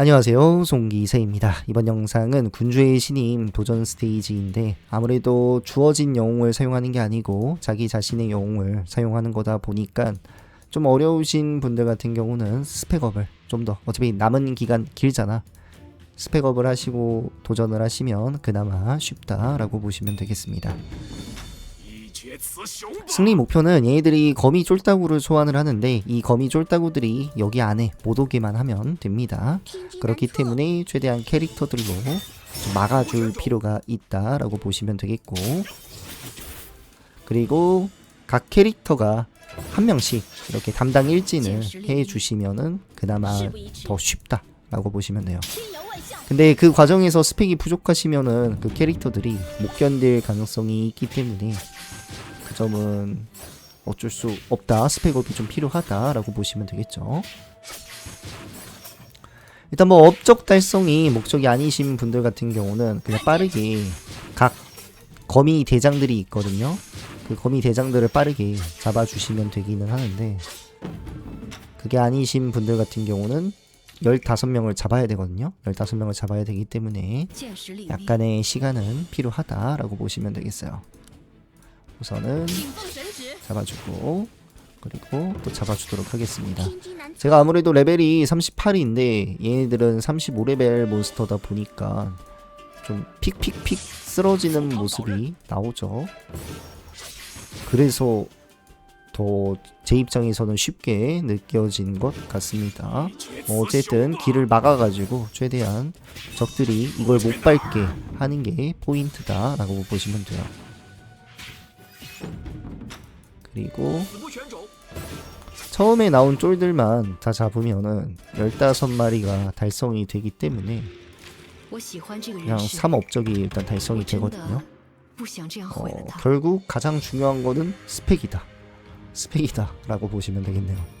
안녕하세요. 송기세입니다. 이번 영상은 군주의 신임 도전 스테이지인데 아무래도 주어진 영웅을 사용하는 게 아니고 자기 자신의 영웅을 사용하는 거다 보니까 좀 어려우신 분들 같은 경우는 스펙업을 좀 더 어차피 남은 기간 길잖아. 스펙업을 하시고 도전을 하시면 그나마 쉽다라고 보시면 되겠습니다. 승리 목표는 얘네들이 거미 쫄따구를 소환을 하는데 이 거미 쫄따구들이 여기 안에 못 오게만 하면 됩니다. 그렇기 때문에 최대한 캐릭터들로 좀 막아줄 필요가 있다라고 보시면 되겠고 그리고 각 캐릭터가 한 명씩 이렇게 담당 일진을 해주시면은 그나마 더 쉽다 라고 보시면 돼요. 근데 그 과정에서 스펙이 부족하시면은 그 캐릭터들이 못 견딜 가능성이 있기 때문에 그 점은 어쩔 수 없다. 스펙업이 좀 필요하다라고 보시면 되겠죠. 일단 뭐 업적 달성이 목적이 아니신 분들 같은 경우는 그냥 빠르게 각 거미 대장들이 있거든요. 그 거미 대장들을 빠르게 잡아주시면 되기는 하는데 그게 아니신 분들 같은 경우는 15명을 잡아야 되거든요. 15명을 잡아야 되기 때문에 약간의 시간은 필요하다라고 보시면 되겠어요. 우선은 잡아주고 그리고 또 잡아주도록 하겠습니다. 제가 아무래도 레벨이 38인데 얘네들은 35레벨 몬스터다 보니까 좀 픽픽픽 쓰러지는 모습이 나오죠. 그래서 더 제 입장에서는 쉽게 느껴진 것 같습니다. 뭐 어쨌든 길을 막아가지고 최대한 적들이 이걸 못 밟게 하는 게 포인트다 라고 보시면 돼요. 그리고 처음에 나온 쫄들만 다 잡으면은 15마리가 달성이 되기 때문에 그냥 3업적이 일단 달성이 되거든요. 어, 결국 가장 중요한 거는 스펙이다. 스펙이다 라고 보시면 되겠네요.